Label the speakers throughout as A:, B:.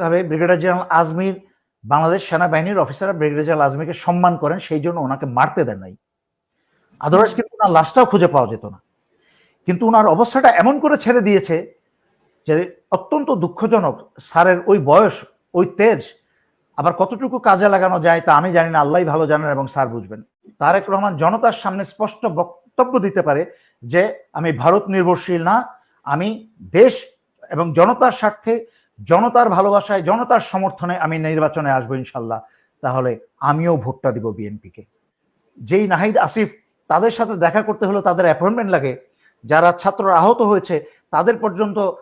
A: সামগ্রিকভাবে brigadier general Ajmer Bangladesh সেনাবাহিনীর অফিসাররা ব্রিগেডিয়ার জেনারেল আজমিকে সম্মান করেন, সেই জন্য ওনাকে মারতে দেন নাই। আদারওয়াইজ কিন্তু ওনার লাশটাও খুঁজে পাওয়া যেত না। কিন্তু ওনার অবস্থাটা এমন করে ছেড়ে দিয়েছে যে অত্যন্ত দুঃখজনক, স্যারের ওই বয়স, ওই তেজ আবার কতটুকু কাজে লাগানো যায় তা আমি জানি না আল্লাহ ভালো জানেন এবং স্যার বুঝবেন। তারেক রহমান জনতার সামনে স্পষ্ট বক্তব্য দিতে পারে যে, আমি ভারত নির্ভরশীল না, আমি দেশ এবং জনতার স্বার্থে জনতার ভালোবাসায়, জনতার সমর্থনে আমি নির্বাচনে আসব ইনশাল্লাহ। তাহলে আমিও ভোটটা দিব বিএনপিকে। যেই নাহিদ আসিফ, তাদের সাথে দেখা করতে হলো তাদের অ্যাপয়েন্টমেন্ট লাগে। যারা ছাত্ররা আহত হয়েছে, তাদের পর্যন্ত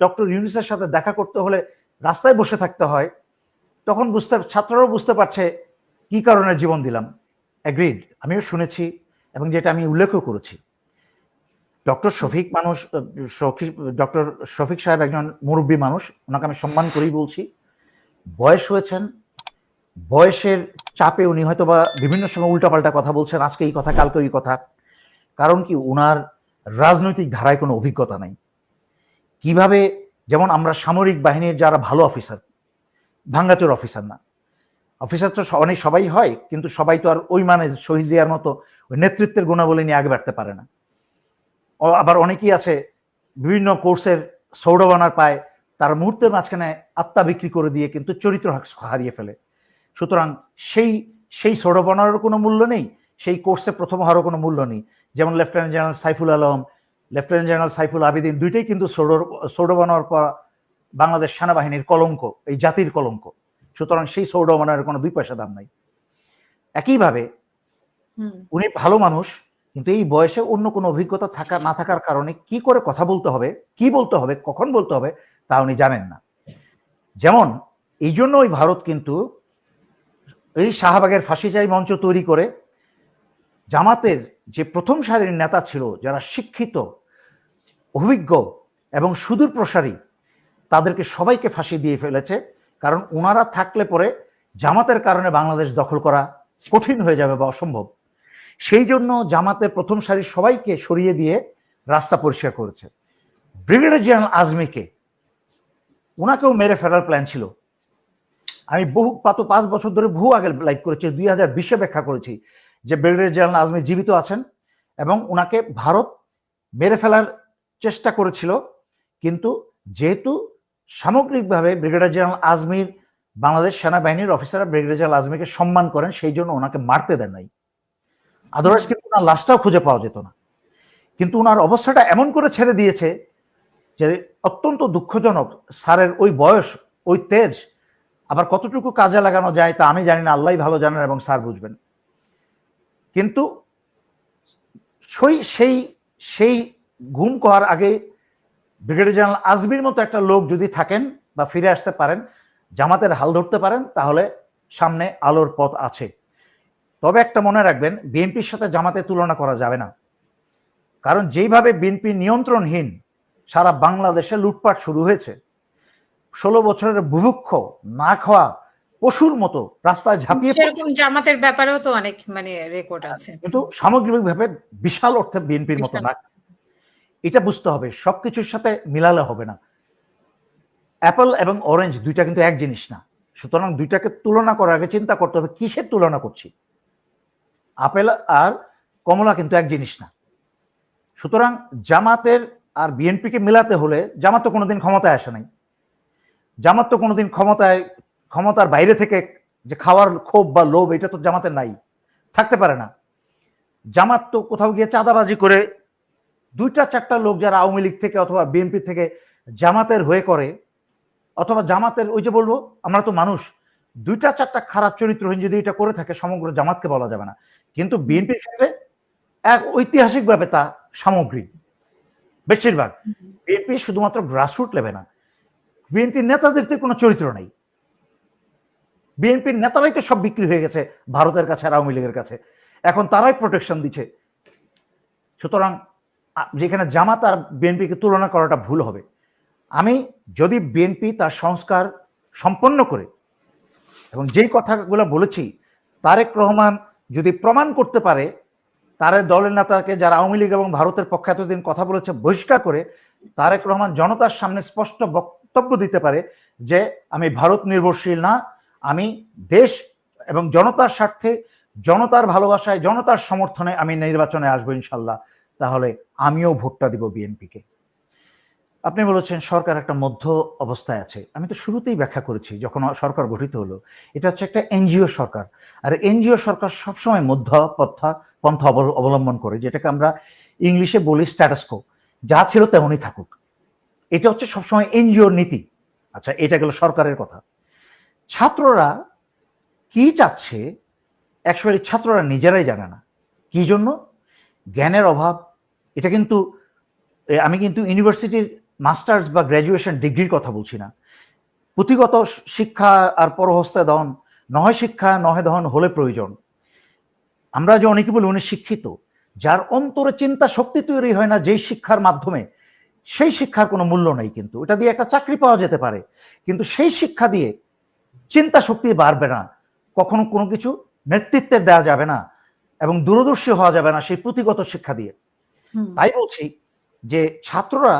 A: ডক্টর ইউনিসের সাথে দেখা করতে হলে রাস্তায় বসে থাকতে হয়। তখন বুঝতে, ছাত্ররাও বুঝতে পারছে কি কারণে জীবন দিলাম। অ্যাগ্রিড আমিও শুনেছি এবং যেটা আমি উল্লেখও করেছি। ডক্টর শফিক মানুষ ডক্টর শফিক সাহেব একজন মুরব্বী মানুষ, ওনাকে আমি সম্মান করেই বলছি। বয়স হয়েছেন, বয়সের চাপে উনি হয়তো বা বিভিন্ন সময় উল্টাপাল্টা কথা বলছেন, আজকে এই কথা, কালকে এই কথা। কারণ কি, উনার রাজনৈতিক ধারায় কোনো অভিজ্ঞতা নাই। কীভাবে, যেমন আমরা সামরিক বাহিনীর যারা ভালো অফিসার, ভাঙ্গাচোর অফিসার না, অফিসার তো অনেক সবাই হয়, কিন্তু সবাই তো আর ওই মানে শহীদ জিয়ার মতো ওই নেতৃত্বের গুণাবলী নিয়ে আগে বাড়তে পারে না। আবার অনেকেই আছে বিভিন্ন কোর্সের সৌরবানার পায় তার মুহূর্তের মাঝখানে আত্মা বিক্রি করে দিয়ে কিন্তু চরিত্র হারিয়ে ফেলে। সুতরাং সেই সেই সৌরবানারও কোনো মূল্য নেই সেই কোর্সে প্রথম হওয়ারও কোনো মূল্য নেই। যেমন lieutenant general Saiful Alam lieutenant general Saiful Abidin দুইটাই কিন্তু সৌর সৌরবানার পর বাংলাদেশ সেনাবাহিনীর কলঙ্ক এই জাতির কলঙ্ক। সুতরাং সেই সৌরবানার কোনো দুই পয়সা দাম নাই। একইভাবে উনি ভালো মানুষ কিন্তু এই বয়সে অন্য কোনো অভিজ্ঞতা থাকা, না থাকার কারণে কি করে কথা বলতে হবে, কি বলতে হবে, কখন বলতে হবে, তা উনি জানেন না। যেমন, এই জন্য ওই ভারত কিন্তু এই শাহবাগের ফাঁসি চাই মঞ্চ তৈরি করে জামাতের যে প্রথম সারির নেতা ছিল, যারা শিক্ষিত, অভিজ্ঞ এবং সুদূর প্রসারী, তাদেরকে সবাইকে ফাঁসি দিয়ে ফেলেছে। কারণ ওনারা থাকলে পরে জামাতের কারণে বাংলাদেশ দখল করা কঠিন হয়ে যাবে বা অসম্ভব। সেই জন্য জামাতের প্রথম সারির সবাইকে সরিয়ে দিয়ে রাস্তা পরিষ্কার করেছে। ব্রিগেডিয়ার জেনারেল আজমিকে ওনাকেও মেরে ফেলার প্ল্যান ছিল। আমি বহু পাত পাঁচ বছর ধরে বহু আগে লাইভ করেছি, দুই হাজার বিশে ব্যাখ্যা করেছি যে ব্রিগেডিয়ার জেনারেল আজমি জীবিত আছেন এবং ওনাকে ভারত মেরে ফেলার চেষ্টা করেছিল। কিন্তু যেহেতু সামগ্রিকভাবে ব্রিগেডিয়ার জেনারেল আজমির বাংলাদেশ সেনাবাহিনীর অফিসাররা ব্রিগেডিয়ার জেনারেল আজমিকে সম্মান করেন, সেই জন্য ওনাকে মারতে দেন নাই। আদারওয়াইজ কিন্তু ওনার লাশটাও খুঁজে পাওয়া যেত না। কিন্তু ওনার অবস্থাটা এমন করে ছেড়ে দিয়েছে যে অত্যন্ত দুঃখজনক, স্যারের ওই বয়স, ওই তেজ আবার কতটুকু কাজে লাগানো যায় তা আমি জানি না আল্লাহ ভালো জানেন এবং স্যার বুঝবেন। কিন্তু সেই সেই সেই ঘুম করার আগে ব্রিগেডিয়ার জেনারেল আজমির মতো একটা লোক যদি থাকেন বা ফিরে আসতে পারেন, জামাতের হাল ধরতে পারেন, তাহলে সামনে আলোর পথ আছে। তবে একটা মনে রাখবেন বিএনপির সাথে জামাতে তুলনা করা যাবে না। কারণ যেইভাবে বিএনপি নিয়ন্ত্রণহীন সারা বাংলাদেশে লুটপাট শুরু হয়েছে ষোলো বছরের বুভুক্ষ না খাওয়া পশুর মতো রাস্তায় ঝাঁপিয়ে
B: জামাতের ব্যাপারেও তো অনেক মানে রেকর্ড আছে।
A: কিন্তু সামগ্রিকভাবে বিশাল অর্থে বিএনপির মতো না। এটা বুঝতে হবে সবকিছুর সাথে মিলালে হবে না। অ্যাপল এবং অরেঞ্জ দুইটা কিন্তু এক জিনিস না। সুতরাং দুইটাকে তুলনা করার আগে চিন্তা করতে হবে কিসের তুলনা করছি? আপেল আর কমলা কিন্তু এক জিনিস না। সুতরাং জামাতের আর বিএনপিকে মেলাতে হলে জামাত তো কোনোদিন ক্ষমতায় আসে নাই। জামাত তো কোনোদিন ক্ষমতায়, ক্ষমতার বাইরে থেকে যে খাওয়ার ক্ষোভ বা লোভ, এটা তো জামাতের নাই। থাকতে পারে না। জামাত তো কোথাও গিয়ে চাঁদাবাজি করে দুইটা, চারটা লোক যারা আওয়ামী লীগ থেকে অথবা বিএনপি থেকে জামাতের হয়ে করে, অথবা জামাতের ওই যে বলব, আমরা তো মানুষ দুইটা চারটা খারাপ চরিত্রহীন যদি এটা করে থাকে সমগ্র জামাতকে বলা যাবে না। কিন্তু বিএনপির ক্ষেত্রে এক ঐতিহাসিকভাবে তা সামগ্রিক বেশিরভাগ। বিএনপি শুধুমাত্র গ্রাসরুট লেভে না। বিএনপির নেতাদের তো কোনো চরিত্র নেই। বিএনপির নেতারাই তো সব বিক্রি হয়ে গেছে ভারতের কাছে আর আওয়ামী লীগের কাছে। এখন তারাই প্রোটেকশন দিচ্ছে। সুতরাং যেখানে জামাত আর বিএনপিকে তুলনা করাটা ভুল হবে। আমি যদি বিএনপি তার সংস্কার সম্পন্ন করে এবং যেই কথাগুলো বলেছি, তারেক রহমান যদি প্রমাণ করতে পারে তার দলের নেতাকে যারা আওয়ামী লীগ এবং ভারতের পক্ষে এতদিন কথা বলেছে, বহিষ্কার করে তারেক রহমান জনতার সামনে স্পষ্ট বক্তব্য দিতে পারে যে, আমি ভারত নির্ভরশীল না, আমি দেশ এবং জনতার স্বার্থে, জনতার ভালোবাসায়, জনতার সমর্থনে আমি নির্বাচনে আসব ইনশাল্লাহ। তাহলে আমিও ভোটটা দিব বিএনপিকে। আপনি বলেছেন সরকার একটা মধ্য অবস্থায় আছে। আমি তো শুরুতেই ব্যাখ্যা করেছি, যখন সরকার গঠিত হলো। এটা হচ্ছে একটা এনজিও সরকার। আর এনজিও সরকার সবসময় মধ্য পন্থা পন্থা অবল- অবলম্বন করে, যেটাকে আমরা ইংলিশে বলি স্ট্যাটাসকো। যা ছিল তেমনই থাকুক। এটা হচ্ছে সবসময় এনজিওর নীতি। আচ্ছা এটা গেল সরকারের কথা। ছাত্ররা কি চাচ্ছে অ্যাকচুয়ালি ছাত্ররা নিজেরাই জানে না। কি জন্য? জ্ঞানের অভাব। এটা কিন্তু আমি কিন্তু ইউনিভার্সিটির মাস্টার্স বা গ্র্যাজুয়েশন ডিগ্রির কথা বলছি না। পুঁথিগত শিক্ষা আর পরহস্তে দন নয় শিক্ষা নহে দহন হলে প্রয়োজন। আমরা যে অনেকে বলি উনি শিক্ষিত যার অন্তরে চিন্তা শক্তি তৈরি হয় না যেই শিক্ষার মাধ্যমে সেই শিক্ষার কোনো মূল্য নেই কিন্তু। এটা দিয়ে একটা চাকরি পাওয়া যেতে পারে কিন্তু সেই শিক্ষা দিয়ে চিন্তা শক্তি বাড়বে না। কখনো কোনো কিছু নেতৃত্বের দেওয়া যাবে না এবং দূরদর্শী হওয়া যাবে না সেই পুঁথিগত শিক্ষা দিয়ে। তাই বলছি যে ছাত্ররা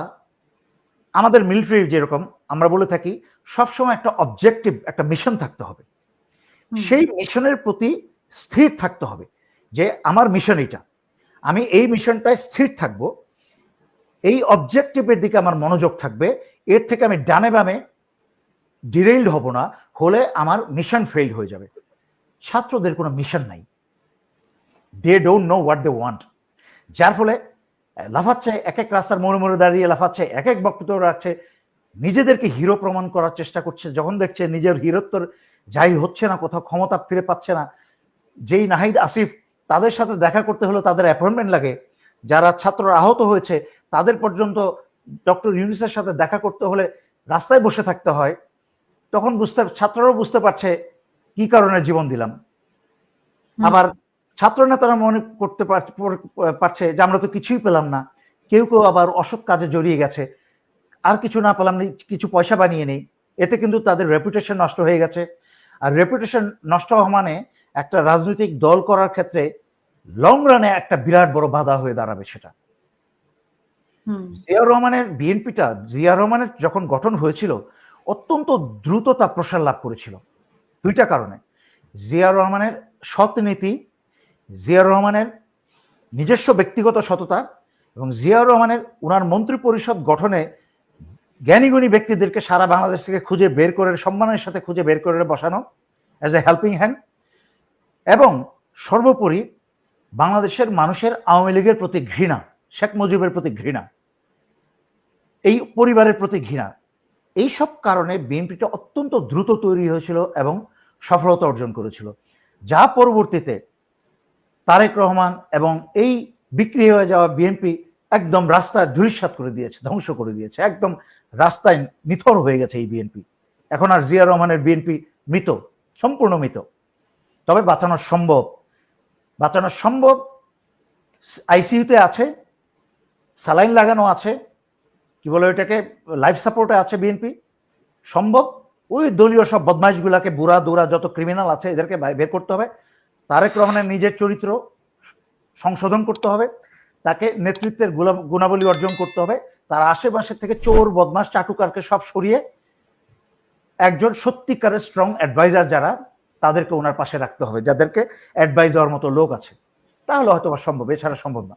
A: আমাদের মিলিটারি যেরকম আমরা বলে থাকি সবসময় একটা অবজেক্টিভ একটা মিশন থাকতে হবে। সেই মিশনের প্রতি স্থির থাকতে হবে যে আমার মিশন এটা আমি এই মিশনটায় স্থির থাকব। এই অবজেক্টিভের দিকে আমার মনোযোগ থাকবে। এর থেকে আমি ডানে বামে ডিরেইলড হব না হলে আমার মিশন ফেইল হয়ে যাবে। ছাত্রদের কোনো মিশন নাই। They don't know what they want যার ফলে লাফাচ্ছে এক এক রাস্তার মোড়ে মোড়ে দাঁড়িয়ে লাফাচ্ছে এক এক বক্তব্য রাখছে। নিজেদেরকে হিরো প্রমাণ করার চেষ্টা করছে যখন দেখছে নিজের হিরোত্বর যাই হচ্ছে না কোথাও ক্ষমতা ফিরে পাচ্ছে না। যেই নাহিদ আসিফ তাদের সাথে দেখা করতে হলো তাদের অ্যাপয়েন্টমেন্ট লাগে। যারা ছাত্ররা আহত হয়েছে তাদের পর্যন্ত ডক্টর ইউনিসের সাথে দেখা করতে হলে রাস্তায় বসে থাকতে হয়। তখন বুঝতে ছাত্ররাও বুঝতে পারছে কি কারণে জীবন দিলাম। আবার ছাত্র নেতারা মনে করতে পার- পারছে যে আমরা তো কিছুই পেলাম না। কেউ কেউ আবার অসৎ কাজে জড়িয়ে গেছে। আর কিছু না পেলাম না, কিছু পয়সা বানিয়ে নেই। এতে কিন্তু তাদের রেপুটেশন নষ্ট হয়ে গেছে। আর রেপুটেশন নষ্ট হওয়া মানে একটা রাজনৈতিক দল করার ক্ষেত্রে লং রানে একটা বিরাট বড় বাধা হয়ে দাঁড়াবে সেটা।
B: হুম,
A: জিয়া রহমানের বিএনপিটা জিয়া রহমানের যখন গঠন হয়েছিল অত্যন্ত দ্রুততা প্রসার লাভ করেছিল। দুইটা কারণে। জিয়া রহমানের সৎ নীতি জিয়া রহমানের নিজস্ব ব্যক্তিগত সততা এবং জিয়াউর রহমানের উনার মন্ত্রী পরিষদ গঠনে জ্ঞানীগুণী ব্যক্তিদেরকে সারা বাংলাদেশ থেকে খুঁজে বের করে, সম্মানের সাথে খুঁজে বের করে বসানো অ্যাজ এ হেল্পিং হ্যান্ড এবং সর্বোপরি বাংলাদেশের মানুষের আওয়ামী লীগের প্রতি ঘৃণা, শেখ মুজিবের প্রতি ঘৃণা, এই পরিবারের প্রতি ঘৃণা, এই সব কারণে বিএনপিটা অত্যন্ত দ্রুত তৈরি হয়েছিল এবং সফলতা অর্জন করেছিল। যা পরবর্তীতে তারেক রহমান এবং এই বিক্রি হয়ে যাওয়া বিএনপি একদম রাস্তায় ধূলিসাৎ করে দিয়েছে, ধ্বংস করে দিয়েছে, একদম রাস্তায় নিথর হয়ে গেছে এই বিএনপি এখন আর জিয়া রহমানের বিএনপি মৃত, সম্পূর্ণ মৃত। তবে বাঁচানো সম্ভব বাঁচানো সম্ভব আইসিইউতে আছে স্যালাইন লাগানো আছে, কি বলে ওইটাকে লাইফ সাপোর্টে আছে বিএনপি সম্ভব। ওই দলীয় সব বদমাইশগুলাকে বুড়া দুরা যত ক্রিমিনাল আছে এদেরকে বের করতে হবে। তারেক রহমানের নিজের চরিত্র সংশোধন করতে হবে, তাকে নেতৃত্বের গুণাবলী অর্জন করতে হবে, তার আশেপাশে থেকে চোর বদমাস চাটুকারকে সব সরিয়ে একজন সত্যিকারের স্ট্রং অ্যাডভাইজার যারা, তাদেরকে ওনার পাশে রাখতে হবে, যাদেরকে অ্যাডভাইস দেওয়ার মতো লোক আছে। তাহলে হয়তো সম্ভব, এছাড়া সম্ভব না।